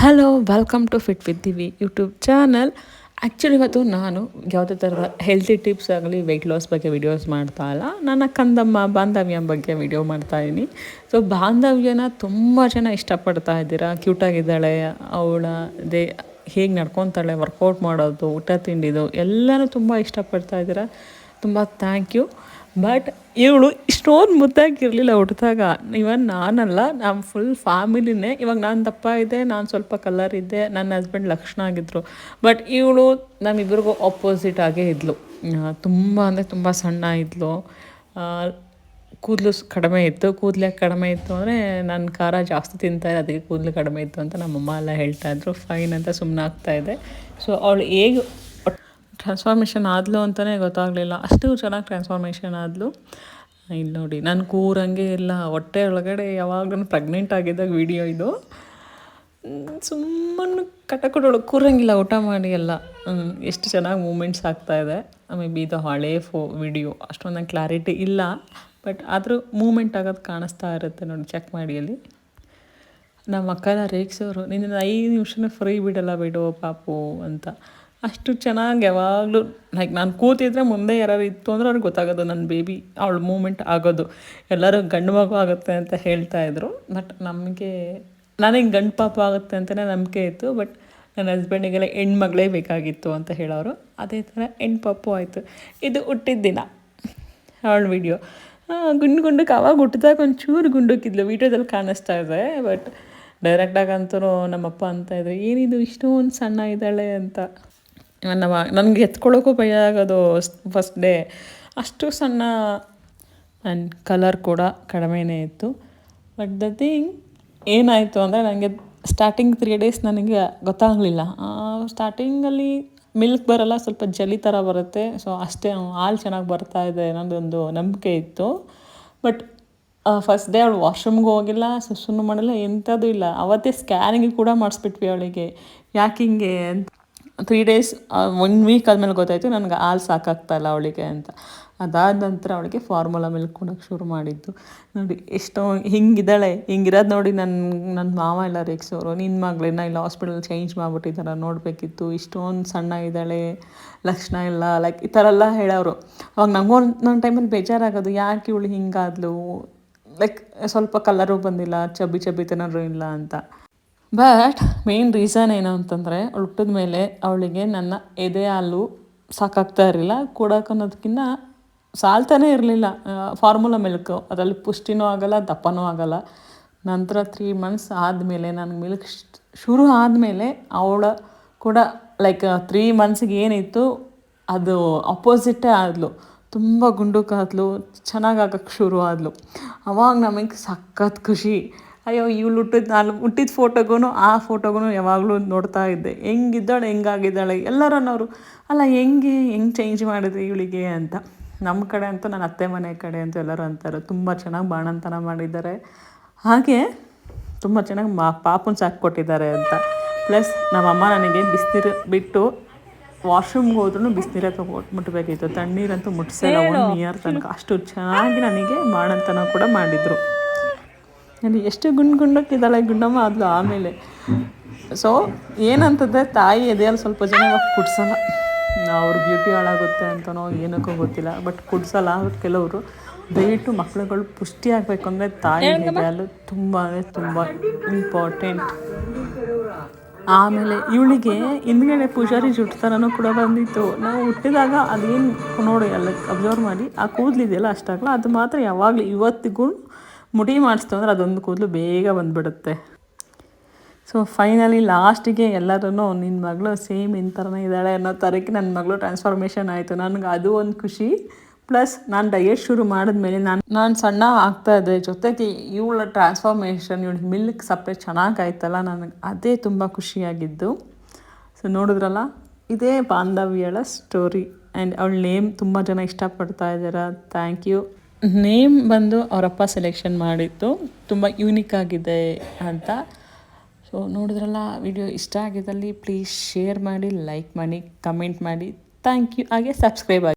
Hello welcome to fit with Divi YouTube channel actually ಇವತ್ತು ನಾನು ಯಾವುದೇ ಥರ ಹೆಲ್ತಿ ಟಿಪ್ಸ್ ಆಗಲಿ ವೆಯ್ಟ್ ಲಾಸ್ ಬಗ್ಗೆ ವಿಡಿಯೋಸ್ ಮಾಡ್ತಾ ಇಲ್ಲ. ನನ್ನ ಕಂದಮ್ಮ ಬಾಂಧವ್ಯ ಬಗ್ಗೆ ವಿಡಿಯೋ ಮಾಡ್ತಾ ಇದ್ದೀನಿ ಸೊ ಬಾಂಧವ್ಯನ ತುಂಬ ಜನ ಇಷ್ಟಪಡ್ತಾ ಇದ್ದೀರಾ? ಕ್ಯೂಟಾಗಿದ್ದಾಳೆ ಅವಳ ದೇ ಹೇಗೆ ನಡ್ಕೊತಾಳೆ ವರ್ಕೌಟ್ ಮಾಡೋದು, ಊಟ ತಿಂಡಿದು, ಎಲ್ಲನೂ ತುಂಬ ಇಷ್ಟಪಡ್ತಾ ಇದ್ದೀರಾ? ತುಂಬ ಥ್ಯಾಂಕ್ ಯು ಬಟ್ ಇವಳು ಇಷ್ಟೊಂದು ಮುದ್ದಾಗಿರಲಿಲ್ಲ ಹುಟ್ಟಿದಾಗ ಇವನ್ ನಾನಲ್ಲ ನಮ್ಮ ಫುಲ್ ಫ್ಯಾಮಿಲಿನೇ ಇವಾಗ ನಾನು ದಪ್ಪ ಇದ್ದೆ ನಾನು ಸ್ವಲ್ಪ ಕಲರ್ ಇದ್ದೆ ನನ್ನ ಹಸ್ಬೆಂಡ್ ಲಕ್ಷಣ ಆಗಿದ್ದರು ಬಟ್ ಇವಳು ನಮ್ಮಿಬ್ಬರಿಗೂ ಆಪೋಸಿಟ್ ಆಗೇ ಇದ್ಲು. ತುಂಬ ಅಂದರೆ ತುಂಬ ಸಣ್ಣ ಇದ್ಲು. ಕೂದಲು ಕಡಿಮೆ ಇತ್ತು. ಕೂದಲೇ ಕಡಿಮೆ ಇತ್ತು ಅಂದರೆ ನನ್ನ ಖಾರ ಜಾಸ್ತಿ ತಿಂತಾಯಿದೆ ಅದಕ್ಕೆ ಕೂದಲು ಕಡಿಮೆ ಇತ್ತು ಅಂತ ನಮ್ಮಮ್ಮ ಎಲ್ಲ ಹೇಳ್ತಾಯಿದ್ರು ಫೈನ್ ಅಂತ ಸುಮ್ಮನೆ ಆಗ್ತಾಯಿದೆ ಸೊ ಅವಳು ಹೇಗೆ ಟ್ರಾನ್ಸ್ಫಾರ್ಮೇಷನ್ ಆದಲು ಅಂತಲೇ ಗೊತ್ತಾಗಲಿಲ್ಲ. ಅಷ್ಟು ಚೆನ್ನಾಗಿ ಟ್ರಾನ್ಸ್ಫಾರ್ಮೇಷನ್ ಆದಲು. ಇಲ್ಲಿ ನೋಡಿ, ನಾನು ಕೂರಂಗೆ ಇಲ್ಲ ಹೊಟ್ಟೆ ಒಳಗಡೆ ಯಾವಾಗಲೂ ಪ್ರೆಗ್ನೆಂಟ್ ಆಗಿದ್ದಾಗ ವಿಡಿಯೋ ಇದು. ಸುಮ್ಮನೆ ಕಟಕಡೊಳಗೆ ಕೂರಂಗಿಲ್ಲ, ಊಟ ಮಾಡಿ ಎಲ್ಲ. ಎಷ್ಟು ಚೆನ್ನಾಗಿ ಮೂಮೆಂಟ್ಸ್ ಆಗ್ತಾಯಿದೆ ಮೇ ಬಿ ಇದು ಹಳೆ ಫೋ ವಿಡಿಯೋ ಅಷ್ಟೊಂದು ಕ್ಲಾರಿಟಿ ಇಲ್ಲ. ಬಟ್ ಆದರೂ ಮೂಮೆಂಟ್ ಆಗೋದು ಕಾಣಿಸ್ತಾ ಇರುತ್ತೆ ನೋಡಿ ಚೆಕ್ ಮಾಡಿ ಅಲ್ಲಿ. ನಮ್ಮ ಅಕ್ಕನ ರೇಗ್ಸೋರು ನಿನ್ನ ಐದು ನಿಮಿಷನೇ ಫ್ರೀ ಬಿಡಲ್ಲ ಬಿಡು ಪಾಪು ಅಂತ. ಅಷ್ಟು ಚೆನ್ನಾಗಿ ಯಾವಾಗಲೂ ಲೈಕ್ ನಾನು ಕೂತಿದ್ರೆ ಮುಂದೆ ಯಾರು ಇತ್ತು ಅಂದ್ರೆ ಅವ್ರಿಗೆ ಗೊತ್ತಾಗೋದು ನನ್ನ ಬೇಬಿ ಅವಳು ಮೂಮೆಂಟ್ ಆಗೋದು. ಎಲ್ಲರೂ ಗಂಡು ಮಗು ಆಗುತ್ತೆ ಅಂತ ಹೇಳ್ತಾ ಇದ್ರು. ಬಟ್ ನಮಗೆ, ನನಗೆ ಗಂಡು ಪಾಪ ಆಗುತ್ತೆ ಅಂತಲೇ ನಂಬಿಕೆ ಇತ್ತು. ಬಟ್ ನನ್ನ ಹಸ್ಬೆಂಡಿಗೆಲ್ಲ ಹೆಣ್ಮಗಳೇ ಬೇಕಾಗಿತ್ತು ಅಂತ ಹೇಳೋರು. ಅದೇ ಥರ ಹೆಣ್ಣು ಪಾಪು ಆಯಿತು. ಇದು ಹುಟ್ಟಿದ ದಿನ, ಅವಳ ವಿಡಿಯೋ ಗುಂಡು ಗುಂಡಕ್ಕೆ ಅವಾಗ ಹುಟ್ಟಿದಾಗ ಒಂಚೂರು ಗುಂಡಕ್ಕಿದ್ಲು ವೀಡಿಯೋದಲ್ಲಿ ಕಾಣಿಸ್ತಾ ಇದೆ. ಬಟ್ ಡೈರೆಕ್ಟಾಗಂತೂ ನಮ್ಮಪ್ಪ ಅಂತ ಇದ್ರು, ಏನಿದು ಇಷ್ಟೊಂದು ಸಣ್ಣ ಇದ್ದಾಳೆ ಅಂತ. ನಮ್ಮ ನನಗೆ ಎತ್ಕೊಳ್ಳೋಕ್ಕೂ ಭಯ ಆಗೋದು ಫಸ್ಟ್ ಡೇ ಅಷ್ಟು ಸಣ್ಣ ನನ್ನ ಕಲರ್ ಕೂಡ ಕಡಿಮೆನೇ ಇತ್ತು. ಬಟ್ ದ ಥಿಂಗ್ ಏನಾಯಿತು ಅಂದರೆ ನನಗೆ ಸ್ಟಾರ್ಟಿಂಗ್ ತ್ರೀ ಡೇಸ್ ನನಗೆ ಗೊತ್ತಾಗಲಿಲ್ಲ. ಸ್ಟಾರ್ಟಿಂಗಲ್ಲಿ ಮಿಲ್ಕ್ ಬರಲ್ಲ, ಸ್ವಲ್ಪ ಜಲಿ ಥರ ಬರುತ್ತೆ. ಸೊ ಅಷ್ಟೇ, ಹಾಲು ಚೆನ್ನಾಗಿ ಬರ್ತಾ ಇದೆ ಅನ್ನೋದೊಂದು ನಂಬಿಕೆ ಇತ್ತು. ಬಟ್ ಫಸ್ಟ್ ಡೇ ಅವಳು ವಾಶ್ರೂಮ್ಗೆ ಹೋಗಿಲ್ಲ ಸುಮ್ಮನೆ ಮಾಡಲ್ಲ, ಎಂಥದ್ದು ಇಲ್ಲ. ಅವತ್ತೇ ಸ್ಕ್ಯಾನಿಂಗ್ ಕೂಡ ಮಾಡಿಸ್ಬಿಟ್ವಿ ಅವಳಿಗೆ. ಯಾಕೆ ಹಿಂಗೆ ಅಂತ. ತ್ರೀ ಡೇಸ್ ಒನ್ ವೀಕ್ ಆದಮೇಲೆ ಗೊತ್ತಾಯಿತು ನನಗೆ ಹಾಲು ಸಾಕಾಗ್ತಾಯಿಲ್ಲ ಅವಳಿಗೆ ಅಂತ. ಅದಾದ ನಂತರ ಅವಳಿಗೆ ಫಾರ್ಮುಲಾ ಮಿಲ್ಕ್ ಕೊಡೋಕ್ಕೆ ಶುರು ಮಾಡಿದ್ದು. ನೋಡಿ, ಎಷ್ಟೋ ಹಿಂಗಿದ್ದಾಳೆ, ಹಿಂಗಿರೋದು ನೋಡಿ ನನ್ನ ನನ್ನ ಮಾವ ಎಲ್ಲ ರೇಗ್ಸೋರು ನಿನ್ನ ಮಗಳನ್ನ ಇಲ್ಲ ಹಾಸ್ಪಿಟಲ್ ಚೇಂಜ್ ಮಾಡಿಬಿಟ್ಟಿದ್ದಾರೆ ನೋಡಬೇಕಿತ್ತು, ಇಷ್ಟೊಂದು ಸಣ್ಣ ಇದ್ದಾಳೆ, ಲಕ್ಷಣ ಇಲ್ಲ ಲೈಕ್ ಈ ಥರ ಎಲ್ಲ ಹೇಳೋರು. ಅವಾಗ ನಂಗೊಂದು ನನ್ನ ಟೈಮಲ್ಲಿ ಬೇಜಾರಾಗೋದು ಯಾಕೆ ಇವಳು ಹಿಂಗಾದ್ಲು? ಲೈಕ್ ಸ್ವಲ್ಪ ಕಲರು ಬಂದಿಲ್ಲ ಚಬ್ಬಿ ಚಬ್ಬಿತನರು ಇಲ್ಲ ಅಂತ. ಬಟ್ ಮೇನ್ ರೀಸನ್ ಏನು ಅಂತಂದರೆ ಹುಟ್ಟಿದ ಮೇಲೆ ಅವಳಿಗೆ ನನ್ನ ಎದೆ ಹಾಲು ಸಾಕಾಗ್ತಾ ಇರಲಿಲ್ಲ. ಕೊಡೋಕೆ ಅನ್ನೋದಕ್ಕಿಂತ ಸಾಲ್ತಾನೇ ಇರಲಿಲ್ಲ. ಫಾರ್ಮುಲಾ ಮಿಲ್ಕು ಅದರಲ್ಲಿ ಪುಷ್ಟಿನೂ ಆಗೋಲ್ಲ, ದಪ್ಪನೂ ಆಗೋಲ್ಲ. ನಂತರ ತ್ರೀ ಮಂತ್ಸ್ ಆದಮೇಲೆ ನನಗೆ ಮಿಲ್ಕ್ ಶುರು ಆದಮೇಲೆ ಅವಳ ಕೂಡ ಲೈಕ್ ತ್ರೀ ಮಂತ್ಸಿಗೆ ಏನಿತ್ತು, ಅದು ಅಪೋಸಿಟೇ ಆದಲು. ತುಂಬ ಗುಂಡುಕಾದ್ಲು ಚೆನ್ನಾಗಿ ಶುರು ಆದಲು. ಅವಾಗ ನಮಗೆ ಸಖತ್ ಖುಷಿ. ಅಯ್ಯೋ ಇವಳು ಹುಟ್ಟಿದ ನಾನು ಹುಟ್ಟಿದ ಫೋಟೋಗೂ ಆ ಫೋಟೋಗೂ ಯಾವಾಗಲೂ ನೋಡ್ತಾ ಇದ್ದೆ. ಹೆಂಗಿದ್ದಾಳೆ ಹೆಂಗಾಗಿದ್ದಾಳೆ ಎಲ್ಲರೂ ಅನ್ನೋರು ಅಲ್ಲ ಹೆಂಗೆ ಹೆಂಗೆ ಚೇಂಜ್ ಮಾಡಿದೆ ಇವಳಿಗೆ? ಅಂತ. ನಮ್ಮ ಕಡೆ ಅಂತೂ ನನ್ನ ಅತ್ತೆ ಮನೆ ಕಡೆ ಅಂತೂ ಎಲ್ಲರೂ ಅಂತಾರೆ ತುಂಬ ಚೆನ್ನಾಗಿ ಬಾಣಂತನ ಮಾಡಿದ್ದಾರೆ. ಹಾಗೆ ತುಂಬ ಚೆನ್ನಾಗಿ ಮಾ ಪಾಪನ ಸಾಕು ಕೊಟ್ಟಿದ್ದಾರೆ ಅಂತ. ಪ್ಲಸ್ ನಮ್ಮಮ್ಮ ನನಗೆ ಬಿಸಿನೀರು ಬಿಟ್ಟು ವಾಶ್ರೂಮ್ಗೆ ಹೋದ್ರೂ ಬಿಸಿನೀರೇ ತಗೋ ಮುಟ್ಟಬೇಕಿತ್ತು ತಣ್ಣೀರಂತೂ ಮುಟ್ಟಿಸಲ್ಲ ಒನ್ ಇಯರ್ ತನಕ. ಅಷ್ಟು ಚೆನ್ನಾಗಿ ನನಗೆ ಬಾಣಂತನ ಕೂಡ ಮಾಡಿದರು. ನನಗೆ ಎಷ್ಟು ಗುಂಡು ಗುಂಡಕ್ಕಿದ್ದಾಳೆ ಗುಂಡಮ್ಮ ಆದ್ಲು ಆಮೇಲೆ. ಸೊ ಏನಂತಂದರೆ ತಾಯಿ ಎದೆಯಲ್ಲಿ ಸ್ವಲ್ಪ ಜನ ಕುಡ್ಸಲ್ಲ. ಅವ್ರ ಬ್ಯೂಟಿ ಹಾಳಾಗುತ್ತೆ ಅಂತನೋ ಏನಕ್ಕೂ ಗೊತ್ತಿಲ್ಲ ಬಟ್ ಕುಡ್ಸಲ್ಲ ಕೆಲವರು. ದಯವಿಟ್ಟು ಮಕ್ಳುಗಳು ಪುಷ್ಟಿ ಆಗಬೇಕು ಅಂದರೆ ತಾಯಿ ಎದೆಯಲ್ಲು ತುಂಬ ಅಂದರೆ ತುಂಬ ಇಂಪಾರ್ಟೆಂಟ್ ಆಮೇಲೆ ಇವಳಿಗೆ ಹಿಂದ್ಗಡೆ ಪೂಜಾರಿ ಜುಟ್ಟು ಥರನೂ ಕೂಡ ಬಂದಿತ್ತು. ನಾವು ಹುಟ್ಟಿದಾಗ ಅದೇನು ನೋಡಿ ಎಲ್ಲ ಅಬ್ಸರ್ವ್ ಮಾಡಿ ಆ ಕೂದಲಿದೆಯಲ್ಲ ಅಷ್ಟಾಗಲ್ಲ ಅದು ಮಾತ್ರ ಯಾವಾಗಲೂ ಇವತ್ತಿಗೂ ಮುಡಿ ಮಾಡಿಸ್ತು ಅಂದರೆ ಅದೊಂದು ಕೂದಲು ಬೇಗ ಬಂದುಬಿಡುತ್ತೆ. ಸೊ ಫೈನಲಿ ಲಾಸ್ಟಿಗೆ ಎಲ್ಲರೂ ನಿನ್ನ ಮಗಳು ಸೇಮ್ ಇನ್ ಥರನೇ ಇದ್ದಾಳೆ ಅನ್ನೋ ಥರಕ್ಕೆ ನನ್ನ ಮಗಳು ಟ್ರಾನ್ಸ್ಫಾರ್ಮೇಷನ್ ಆಯಿತು. ನನಗೆ ಅದು ಒಂದು ಖುಷಿ. ಪ್ಲಸ್ ನಾನು ಡಯಟ್ ಶುರು ಮಾಡಿದ್ಮೇಲೆ ನಾನು ನಾನು ಸಣ್ಣ ಆಗ್ತಾ ಇದ್ದೆ. ಜೊತೆಗೆ ಇವಳ ಟ್ರಾನ್ಸ್ಫಾರ್ಮೇಷನ್ ಇವಳ ಮಿಲ್ಕ್ ಸಪ್ಪೆ ಚೆನ್ನಾಗಾಯ್ತಲ್ಲ ನನಗೆ ಅದೇ ತುಂಬ ಖುಷಿಯಾಗಿದ್ದು. ಸೊ ನೋಡಿದ್ರಲ್ಲ? ಇದೇ ಬಾಂಧವ್ಯಳ ಸ್ಟೋರಿ ಆ್ಯಂಡ್ ಅವಳ ನೇಮ್ ತುಂಬ ಜನ ಇಷ್ಟಪಡ್ತಾ ಇದ್ದಾರೆ? ಥ್ಯಾಂಕ್ ಯು ನೇಮ್ ಬಂದು ಅವರಪ್ಪ ಸೆಲೆಕ್ಷನ್ ಮಾಡಿತ್ತು ತುಂಬ ಯೂನಿಕ್ ಆಗಿದೆ ಅಂತ. ಸೊ ನೋಡಿದ್ರಲ್ಲ ವಿಡಿಯೋ ಇಷ್ಟ ಆಗಿದ್ದಲ್ಲಿ ಪ್ಲೀಸ್ ಶೇರ್ ಮಾಡಿ ಲೈಕ್ ಮಾಡಿ ಕಮೆಂಟ್ ಮಾಡಿ. ಥ್ಯಾಂಕ್ ಯು ಹಾಗೆ ಸಬ್ಸ್ಕ್ರೈಬ್ ಆಗಿ